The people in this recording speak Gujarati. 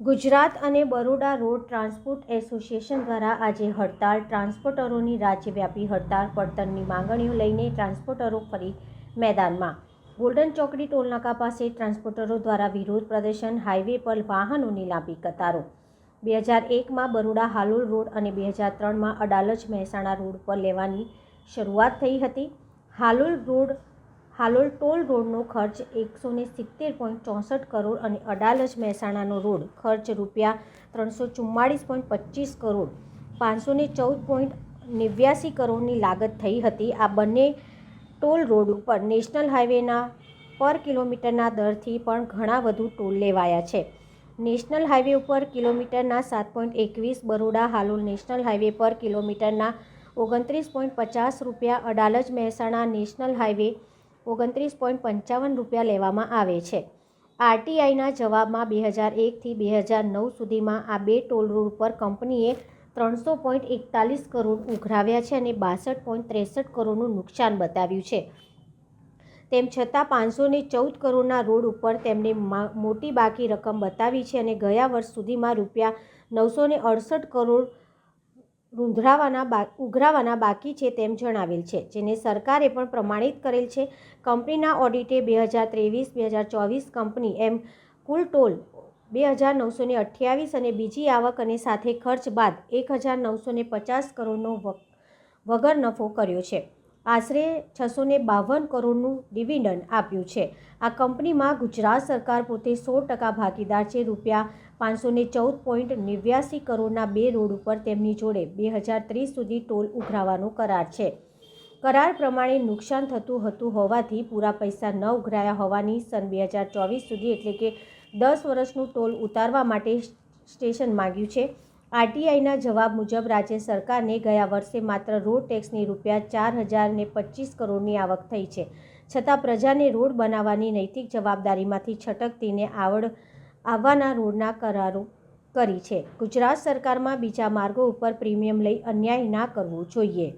ગુજરાત અને બરોડા રોડ ટ્રાન્સપોર્ટ એસોસિએશન દ્વારા આજે હડતાળ ટ્રાન્સપોર્ટરોની રાજ્યવ્યાપી હડતાળ પડતરની માંગણીઓ લઈને ટ્રાન્સપોર્ટરો ફરી મેદાનમાં. ગોલ્ડન ચોકડી ટોલનાકા પાસે ટ્રાન્સપોર્ટરો દ્વારા વિરોધ પ્રદર્શન, હાઈવે પર વાહનોની લાંબી કતારો. બે હજાર એકમાં બરોડા હાલોલ રોડ અને બે હજાર ત્રણમાં અડાલજ મહેસાણા રોડ પર લેવાની શરૂઆત થઈ હતી. હાલોલ રોડ હાલોલ ટોલ રોડનો ખર્ચ એકસો ને સિત્તેર પોઈન્ટ ચોસઠ કરોડ અને અડાલજ મહેસાણાનો રોડ ખર્ચ રૂપિયા ત્રણસો ચુમ્માળીસ પોઈન્ટ પચીસ કરોડ. પાંચસો ને ચૌદ પોઈન્ટ નેવ્યાસી કરોડની લાગત થઈ હતી. આ બંને ટોલ રોડ ઉપર નેશનલ હાઈવેના પર કિલોમીટરના દરથી પણ ઘણા વધુ ટોલ લેવાયા છે. નેશનલ હાઈવે ઉપર કિલોમીટરના સાત પોઈન્ટ એકવીસ બરોડા, હાલોલ નેશનલ હાઈવે પર કિલોમીટરના ઓગણત્રીસ પોઈન્ટ પચાસ રૂપિયા અડાલજ મહેસાણા નેશનલ હાઈવે ઓગણત્રીસ પોઈન્ટ પંચાવન રૂપિયા લેવામાં આવે છે. આરટીઆઈના જવાબમાં બે હજાર એકથી બે હજાર નવ સુધીમાં આ બે ટોલ રોડ પર કંપનીએ ત્રણસો પોઈન્ટ એકતાલીસ કરોડ ઉઘરાવ્યા છે અને બાસઠ પોઈન્ટ ત્રેસઠ કરોડનું નુકસાન બતાવ્યું છે. તેમ છતાં પાંચસો ને ચૌદ કરોડના રોડ ઉપર તેમને મા- મોટી બાકી રકમ બતાવી છે અને ગયા વર્ષ સુધીમાં રૂપિયા નવસો અડસઠ કરોડ રૂંધરાવાના બા, ઉઘરાવાના બાકી છે તેમ જણાવેલ છે, જેને સરકારે પણ પ્રમાણિત કરેલ છે. કંપનીના ઓડિટે બે હજાર ત્રેવીસ, બે હજાર ચોવીસ કંપની એમ કુલ ટોલ બે હજાર નવસો ને અઠ્યાવીસ અને બીજી આવક અને સાથે ખર્ચ બાદ એક હજાર નવસો પચાસ કરોડનો વગ- વગર નફો કર્યો છે. આશરે છસો ને બાવન કરોડનું ડિવિડન્ડ આપ્યું છે. આ કંપનીમાં ગુજરાત સરકાર પોતે સો ટકા ભાગીદાર છે. રૂપિયા પાંચસો ને ચૌદ પોઈન્ટ નેવ્યાસી કરોડના બે રોડ ઉપર તેમની જોડે બે હજાર ત્રીસ સુધી ટોલ ઉઘરાવાનો કરાર છે. કરાર પ્રમાણે નુકસાન થતું હતું હોવાથી પૂરા પૈસા ન ઉઘરાયા હોવાની સન બે હજાર ચોવીસ સુધી એટલે કે દસ વર્ષનું ટોલ ઉતારવા માટે સ્ટેશન માગ્યું છે. આરટીઆઈના જવાબ મુજબ રાજ્ય સરકારને ગયા વર્ષે માત્ર રોડ ટેક્સની રૂપિયા ચાર હજારને પચીસ કરોડની આવક થઈ છે. છતાં પ્રજાને રોડ બનાવવાની નૈતિક જવાબદારીમાંથી છટકતીને આવડ આવવાના રોડના કરારો કરી છે. ગુજરાત સરકારમાં બીજા માર્ગો ઉપર પ્રીમિયમ લઈ અન્યાય ના કરવો જોઈએ.